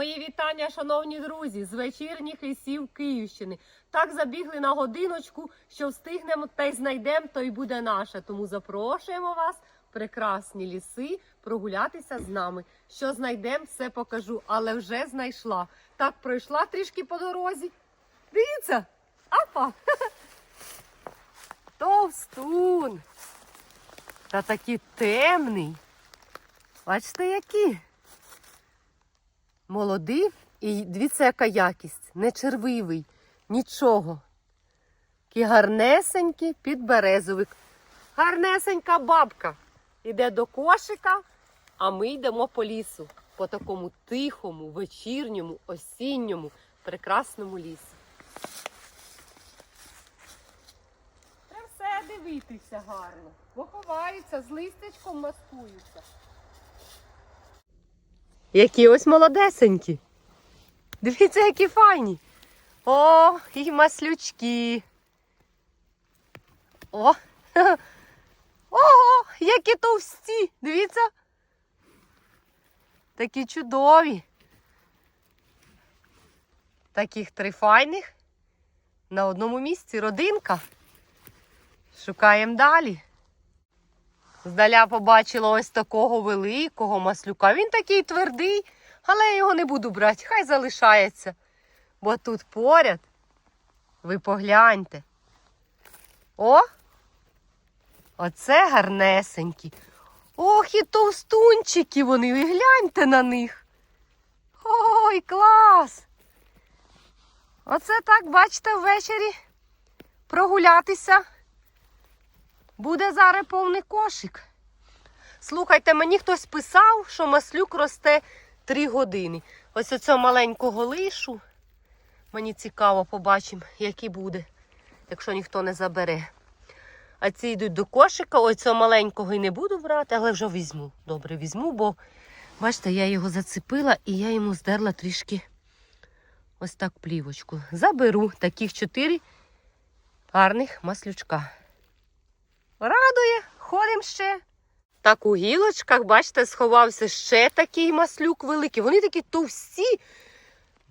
Мої вітання, шановні друзі, з вечірніх лісів Київщини. Так забігли на годиночку, що встигнемо та й знайдемо, то й буде наше. Тому запрошуємо вас, прекрасні ліси, прогулятися з нами. Що знайдемо, все покажу, але вже знайшла. Так пройшла трішки по дорозі. Дивіться, апа! Товстун. Та такий темний. Бачите, який? Молодий і дивіться, яка якість. Не червивий, нічого. Такий гарнесенький підберезовик. Гарнесенька бабка. Іде до кошика, а ми йдемо по лісу. По такому тихому, вечірньому, осінньому, прекрасному лісу. Треба все дивитися гарно. Бо з листячком маскуються. Які ось молодесенькі. Дивіться, які файні. О, і маслючки. О, о, які товсті. Дивіться. Такі чудові. Таких три файних. На одному місці родинка. Шукаємо далі. Здаля побачила ось такого великого маслюка. Він такий твердий, але я його не буду брати, хай залишається. Бо тут поряд, ви погляньте. О! Оце гарнесенькі. Ох, і товстунчики вони, ви гляньте на них. Ой, клас! Оце так, бачите, ввечері прогулятися. Буде зараз повний кошик. Слухайте, мені хтось писав, що маслюк росте 3 години. Ось оцього маленького лишу. Мені цікаво, побачимо, який буде, якщо ніхто не забере. А ці йдуть до кошика, ось цього маленького і не буду брати, але вже візьму. Добре, візьму, бо бачите, я його зацепила і я йому здерла трішки ось так плівочку. Заберу таких чотири гарних маслючка. Радує, ходимо ще. Так у гілочках, бачите, сховався ще такий маслюк великий. Вони такі товсті.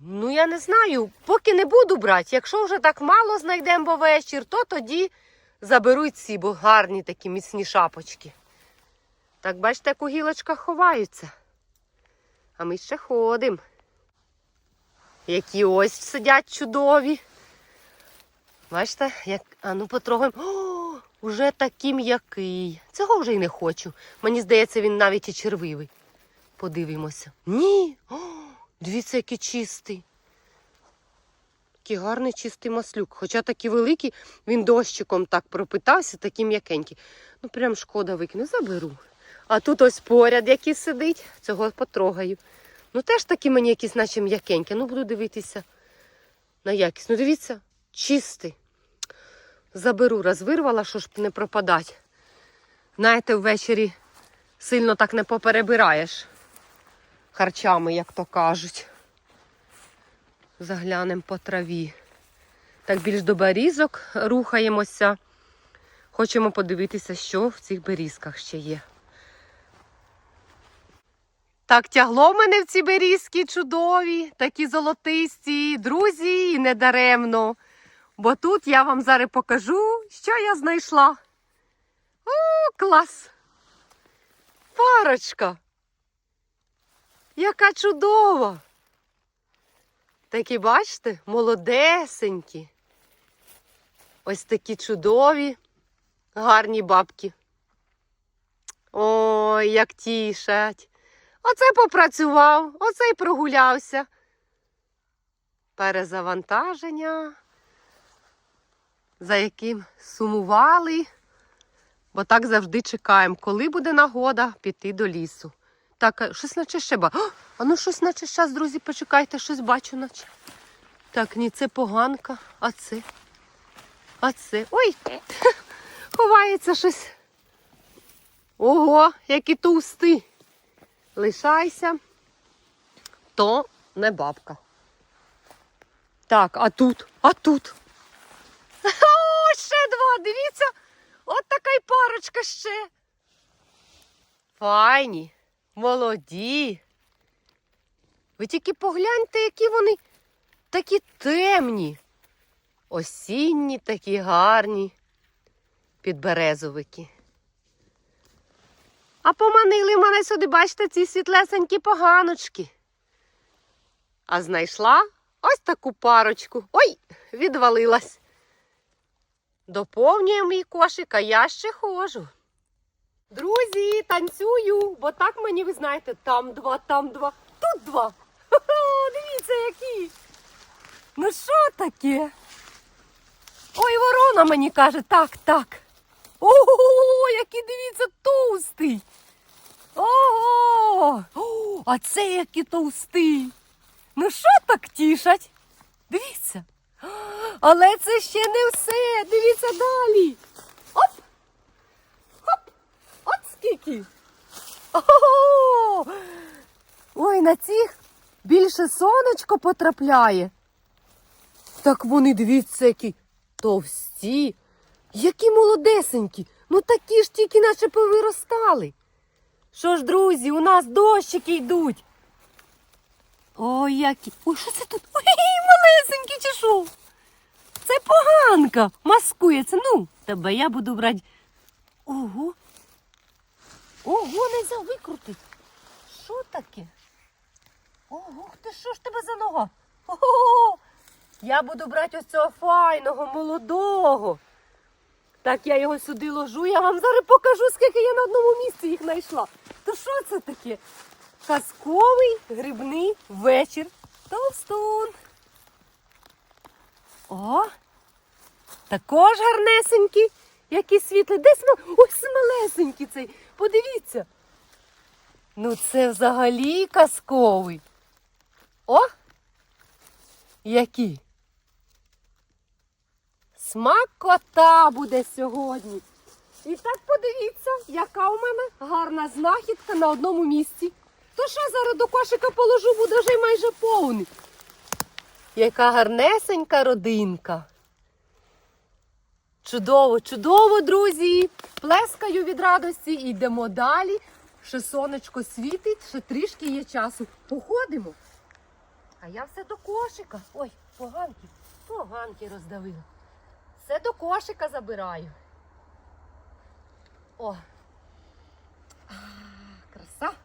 Ну, я не знаю, поки не буду брати. Якщо вже так мало знайдемо бо вечір, то тоді заберу ці, бо гарні такі міцні шапочки. Так, бачите, як у гілочках ховаються. А ми ще ходимо. Які ось сидять чудові. Бачите, як. А ну потрогаємо. Уже такий м'який. Цього вже й не хочу. Мені здається, він навіть і червивий. Подивимося. Ні. О, дивіться, який чистий. Такий гарний чистий маслюк. Хоча такий великий, він дощиком так пропитався, такий м'якенький. Ну, прям шкода викину, заберу. А тут ось поряд, який сидить, цього потрогаю. Ну, теж такі мені якісь, наче м'якенькі. Ну, буду дивитися на якість. Ну, дивіться, чистий. Заберу, розвирвала, що ж не пропадать. Знаєте, ввечері сильно так не поперебираєш харчами, як то кажуть. Заглянемо по траві. Так більш до берізок рухаємося. Хочемо подивитися, що в цих берізках ще є. Так тягло мене в ці берізки чудові, такі золотисті, друзі, і недаремно. Бо тут я вам зараз покажу, що я знайшла. О, клас! Парочка! Яка чудова! Такі, бачите, молодесенькі. Ось такі чудові, гарні бабки. Ой, як тішать. Оце попрацював, оце й прогулявся. Перезавантаження за яким сумували, бо так завжди чекаємо, коли буде нагода піти до лісу. Так, щось наче ще ба. А ну щось наче зараз, друзі, почекайте, щось бачу, наче. Так, ні, це поганка, а це. А це. Ой! Ховається щось. Ого, які товсти. Лишайся, то не бабка. Так, а тут, а тут. О, ще два, дивіться. От така й парочка ще. Файні, молоді. Ви тільки погляньте, які вони такі темні. Осінні такі гарні підберезовики. А поманили мене сюди, бачите, ці світлесенькі поганочки. А знайшла ось таку парочку. Ой, відвалилась. Доповнює мій кошик, а я ще ходжу. Друзі, танцюю, бо так мені, ви знаєте, там два, там два, тут два. Хо-хо, дивіться, які. Ну що таке? Ой, ворона мені каже, так, так. Ого, який дивіться товстий. Ого! А це який товстий. Ну що так тішать? Дивіться. Але це ще не все. Дивіться далі. Оп! Хоп! От скільки. Ого! Ой, на цих більше сонечко потрапляє. Так вони, дивіться, які товсті, які молодесенькі. Ну такі ж тільки наче повиростали. Що ж, друзі, у нас дощики йдуть. Ой, які. Ой, що це тут? Ой, малесенькі що? Це поганка. Маскується. Ну, тебе я буду брати. Ого. Ого, не можна викрутить. Що таке? Ого, ти що ж тебе за нога? Ого! Я буду брати ось цього файного, молодого. Так я його сюди ложу, я вам зараз покажу, скільки я на одному місці їх знайшла. То що це таке? Казковий грибний вечір. Товстун. О! Також гарнесенький, який світлий. Десь ось малесенький цей. Подивіться. Ну це взагалі казковий. О! Які? Смакота буде сьогодні. І так подивіться, яка у мене гарна знахідка на одному місці. То що зараз до кошика положу, буде вже майже повний. Яка гарнесенька родинка. Чудово, чудово, друзі! Плескаю від радості і йдемо далі. Ще сонечко світить, ще трішки є часу. Походимо. А я все до кошика. Ой, поганки, поганки роздавила. Все до кошика забираю. О. А, краса.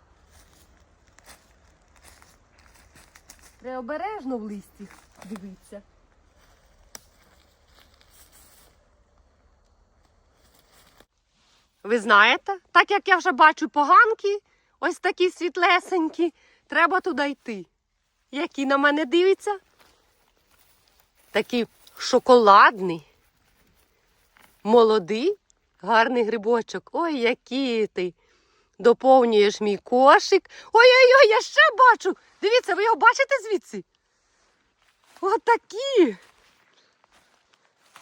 Треба обережно в листі дивитися. Ви знаєте, так як я вже бачу поганки, ось такі світлесенькі, треба туди йти. Які на мене дивиться? Такий шоколадний, молодий, гарний грибочок. Ой, який ти. Доповнюєш мій кошик. Ой-ой-ой, я ще бачу. Дивіться, ви його бачите звідси? Отакі.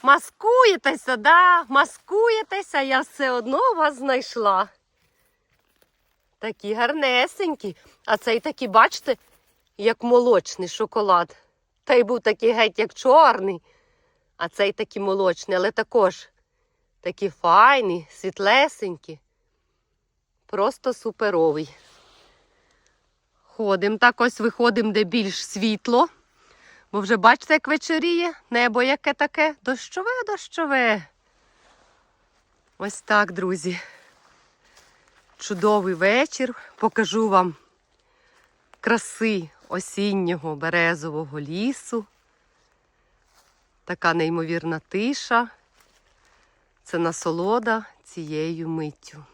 Маскуєтеся, да? Маскуєтеся, я все одно вас знайшла. Такі гарнесенькі. А цей такий, бачите, як молочний шоколад. Та й був такий геть, як чорний. А цей такий молочний, але також такі файні, світлесенькі. Просто суперовий. Ходимо так ось виходимо, де більш світло. Бо вже бачите, як вечоріє, небо яке таке, дощове, дощове. Ось так, друзі. Чудовий вечір. Покажу вам краси осіннього березового лісу. Така неймовірна тиша. Це насолода цією миттю.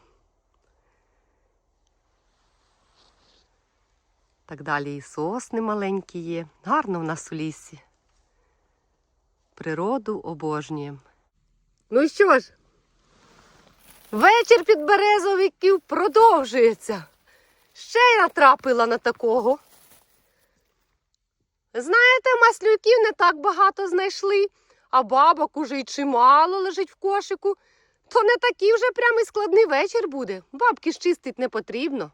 Так далі і сосни маленькі є. Гарно в нас у лісі. Природу обожнюємо. Ну що ж, вечір під березовиків продовжується. Ще я натрапила на такого. Знаєте, маслюків не так багато знайшли, а бабок уже й чимало лежить в кошику. То не такий вже прямо і складний вечір буде. Бабки ж чистить не потрібно.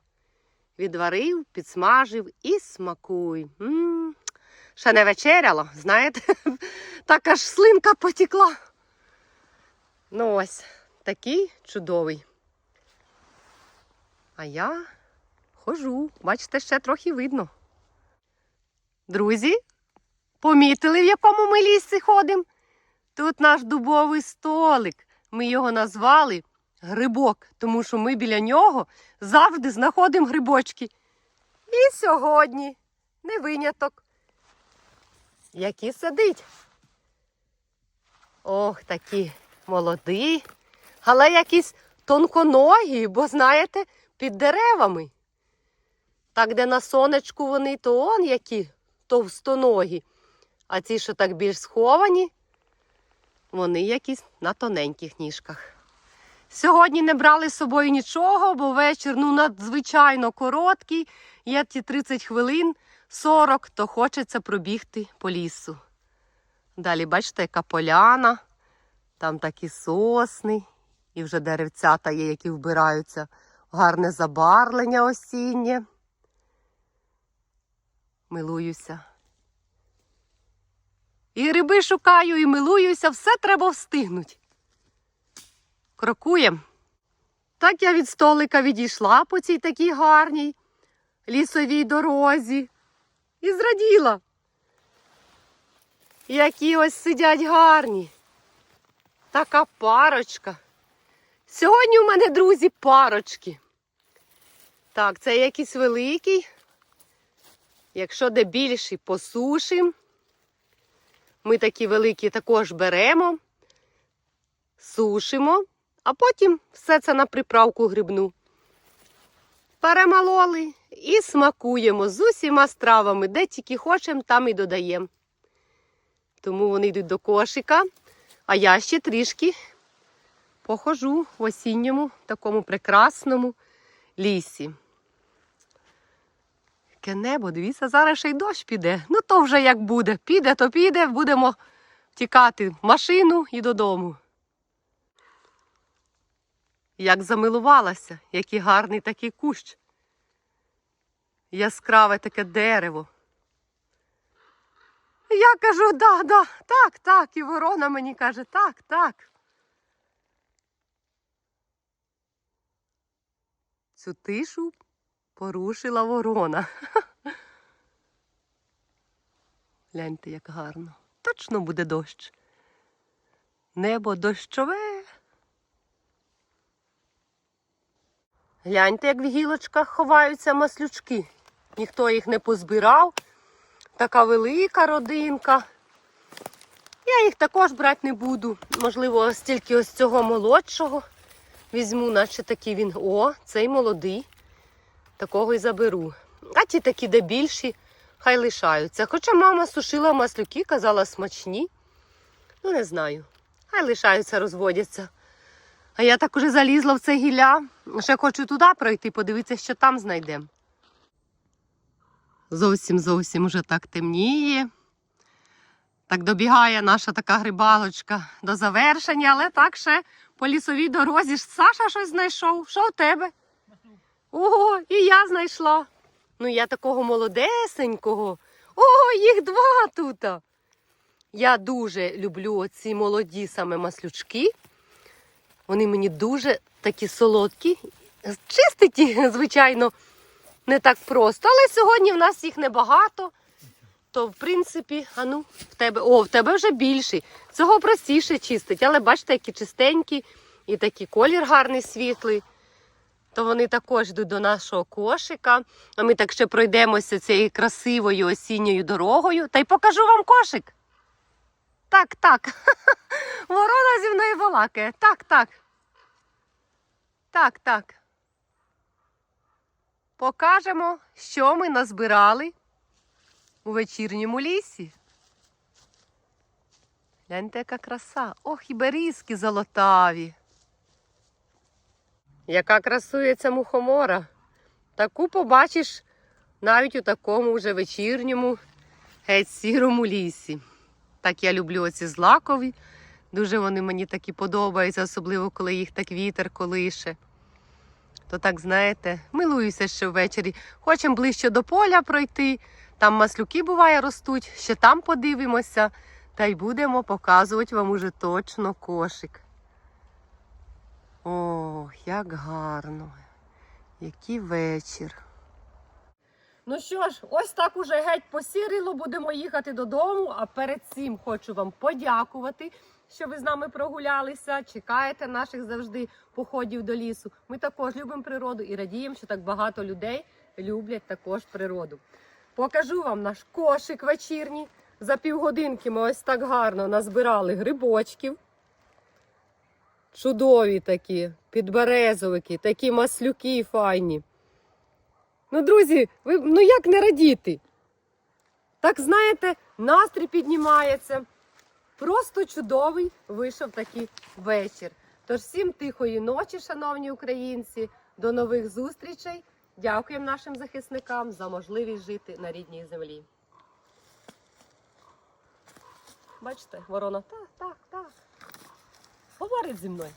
Відварив, підсмажив і смакуй. М-м. Ще не вечеряла, знаєте, так аж слинка потекла. Ну ось, такий чудовий. А я хожу, бачите, ще трохи видно. Друзі, помітили, в якому ми лісі ходимо? Тут наш дубовий столик. Ми його назвали грибок, тому що ми біля нього завжди знаходимо грибочки. І сьогодні не виняток. Які сидить. Ох, такі молоді, але якісь тонконогі, бо знаєте, під деревами. Так, де на сонечку вони, то он які товстоногі. А ці, що так більш сховані, вони якісь на тоненьких ніжках. Сьогодні не брали з собою нічого, бо вечір ну, надзвичайно короткий. Є ті 30 хвилин, 40, то хочеться пробігти по лісу. Далі, бачите, яка поляна, там такі сосни, і вже деревцята є, які вбираються. Гарне забарвлення осіннє. Милуюся. І гриби шукаю, і милуюся, все треба встигнути. Крокуєм. Так я від столика відійшла по цій такій гарній лісовій дорозі і зраділа. Які ось сидять гарні. Така парочка. Сьогодні у мене, друзі, парочки. Так, це якийсь великий. Якщо де більший, посушимо. Ми такі великі також беремо, сушимо, а потім все це на приправку грибну. Перемололи і смакуємо з усіма стравами, де тільки хочемо, там і додаємо. Тому вони йдуть до кошика, а я ще трішки похожу в осінньому такому прекрасному лісі. Яке небо, дивіться, зараз ще й дощ піде. Ну то вже як буде. Піде, то піде, будемо тікати в машину і додому. Як замилувалася, який гарний такий кущ. Яскраве таке дерево. Я кажу, да, да, так, так. І ворона мені каже, так, так. Цю тишу порушила ворона. Гляньте, як гарно. Точно буде дощ. Небо дощове. Гляньте, як в гілочках ховаються маслючки. Ніхто їх не позбирав. Така велика родинка. Я їх також брати не буду. Можливо, ось тільки ось цього молодшого. Візьму, наче такий він. О, цей молодий. Такого й заберу. А ті такі, де більші, хай лишаються. Хоча мама сушила маслюки, казала смачні. Ну, не знаю. Хай лишаються, розводяться. А я так уже залізла в це гілля. Ще хочу туди пройти, подивитися, що там знайдемо. Зовсім зовсім уже так темніє. Так добігає наша така грибалочка до завершення, але так ще по лісовій дорозі ж Саша щось знайшов. Що у тебе? Ого, і я знайшла. Ну, я такого молодесенького. О, їх два тут. Я дуже люблю оці молоді саме маслючки. Вони мені дуже такі солодкі. Чистити, звичайно, не так просто. Але сьогодні в нас їх небагато. То, в принципі, а ну, в тебе. О, в тебе вже більший. Цього простіше чистить. Але бачите, які чистенькі і такий колір гарний світлий. То вони також йдуть до нашого кошика. А ми так ще пройдемося цією красивою осінньою дорогою. Та й покажу вам кошик. Так, так. Ворона зі мною балакає. Так, так. Так, так. Покажемо, що ми назбирали у вечірньому лісі. Гляньте, яка краса. Ох, і берізки золотаві. Яка красується мухомора. Таку побачиш навіть у такому вже вечірньому, геть сірому лісі. Так я люблю оці злакові. Дуже вони мені такі подобаються, особливо коли їх так вітер колише. То так, знаєте, милуюся ще ввечері. Хочемо ближче до поля пройти. Там маслюки буває ростуть, ще там подивимося. Та й будемо показувати вам уже точно кошик. Ох, як гарно, який вечір. Ну що ж, ось так уже геть посірило, будемо їхати додому. А перед цим хочу вам подякувати, що ви з нами прогулялися. Чекаєте наших завжди походів до лісу. Ми також любимо природу і радіємо, що так багато людей люблять також природу. Покажу вам наш кошик вечірній. За півгодинки ми ось так гарно назбирали грибочків. Чудові такі, підберезовики, такі маслюки файні. Ну, друзі, ви ну як не радіти? Так знаєте, настрій піднімається. Просто чудовий вийшов такий вечір. Тож всім тихої ночі, шановні українці, до нових зустрічей. Дякуємо нашим захисникам за можливість жити на рідній землі. Бачите, ворона, так, так, так. Говорить зі мною.